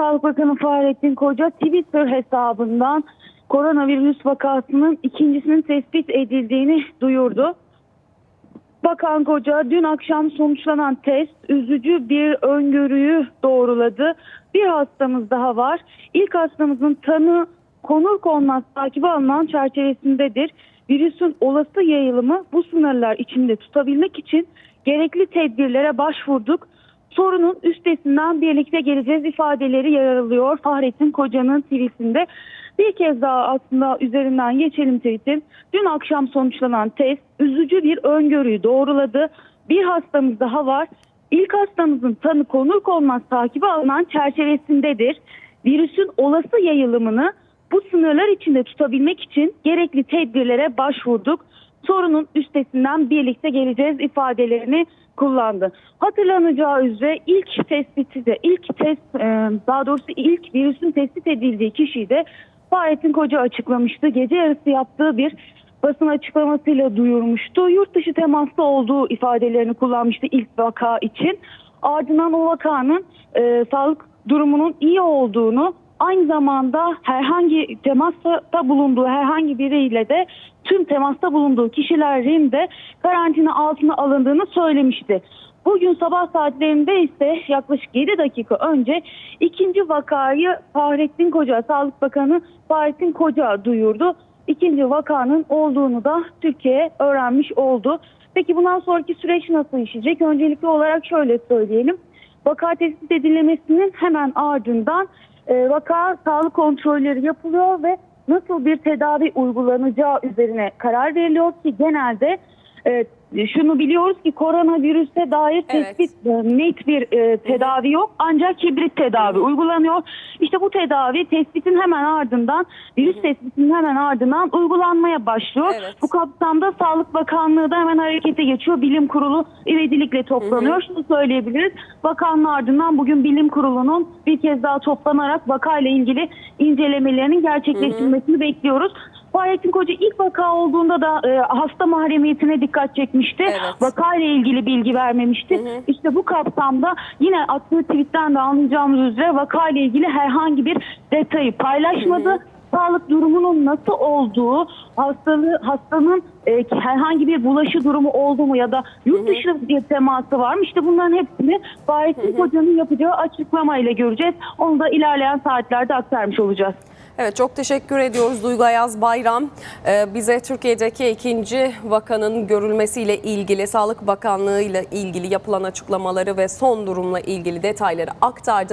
Sağlık Bakanı Fahrettin Koca Twitter hesabından koronavirüs vakasının ikincisinin tespit edildiğini duyurdu. Bakan Koca dün akşam sonuçlanan test üzücü bir öngörüyü doğruladı. Bir hastamız daha var. İlk hastamızın tanı konur konmaz takibi alınan çerçevesindedir. Virüsün olası yayılımı bu sınırlar içinde tutabilmek için gerekli tedbirlere başvurduk. Sorunun üstesinden birlikte geleceğiz ifadeleri yer alıyor Fahrettin Koca'nın tweetinde. Bir kez daha aslında üzerinden geçelim tweetin. Dün akşam sonuçlanan test üzücü bir öngörüyü doğruladı. Bir hastamız daha var. İlk hastamızın tanı konur konmaz takibi alınan çerçevesindedir. Virüsün olası yayılımını bu sınırlar içinde tutabilmek için gerekli tedbirlere başvurduk. Sorunun üstesinden birlikte geleceğiz ifadelerini kullandı. Hatırlanacağı üzere ilk tespiti de ilk test e, daha doğrusu ilk virüsün tespit edildiği kişiyi de Fahrettin Koca açıklamıştı. Gece yarısı yaptığı bir basın açıklamasıyla duyurmuştu. Yurt dışı temasta olduğu ifadelerini kullanmıştı ilk vaka için. Ardından o vakanın e, sağlık durumunun iyi olduğunu aynı zamanda herhangi temasta bulunduğu herhangi biriyle de tüm temasta bulunduğu kişilerin de karantina altına alındığını söylemişti. Bugün sabah saatlerinde ise yaklaşık 7 dakika önce ikinci vakayı Fahrettin Koca, Sağlık Bakanı Fahrettin Koca duyurdu. İkinci vakanın olduğunu da Türkiye öğrenmiş oldu. Peki bundan sonraki süreç nasıl işleyecek? Öncelikli olarak şöyle söyleyelim. Vaka tespit edilemesinin hemen ardından e, vaka sağlık kontrolleri yapılıyor ve nasıl bir tedavi uygulanacağı üzerine karar veriliyor ki genelde e, şunu biliyoruz ki koronavirüse dair Evet. tespit e, net bir e, tedavi yok ancak hibrit tedavi uygulanıyor. İşte bu tedavi tespitin hemen ardından virüs tespitinin hemen ardından uygulanmaya başlıyor. Evet. Bu kapsamda Sağlık Bakanlığı da hemen harekete geçiyor. Bilim Kurulu ivedilikle toplanıyor. Şunu söyleyebiliriz. Vakanın ardından bugün Bilim Kurulu'nun bir kez daha toplanarak vakayla ilgili incelemelerinin gerçekleştirilmesini bekliyoruz. Fahrettin Koca ilk vaka olduğunda da e, hasta mahremiyetine dikkat çekmişti. Evet. Vakayla ilgili bilgi vermemişti. İşte bu kapsamda yine attığı tweetten de anlayacağımız üzere vakayla ilgili herhangi bir detayı paylaşmadı. Sağlık durumunun nasıl olduğu, hastalığı, hastanın e, herhangi bir bulaşı durumu oldu mu ya da yurt dışı bir teması var mı? İşte bunların hepsini Fahrettin Koca'nın yapacağı açıklamayla göreceğiz. Onu da ilerleyen saatlerde aktarmış olacağız. Evet çok teşekkür ediyoruz Duygu Ayaz Bayram. Ee, bize Türkiye'deki ikinci vakanın görülmesiyle ilgili Sağlık Bakanlığı ile ilgili yapılan açıklamaları ve son durumla ilgili detayları aktardı.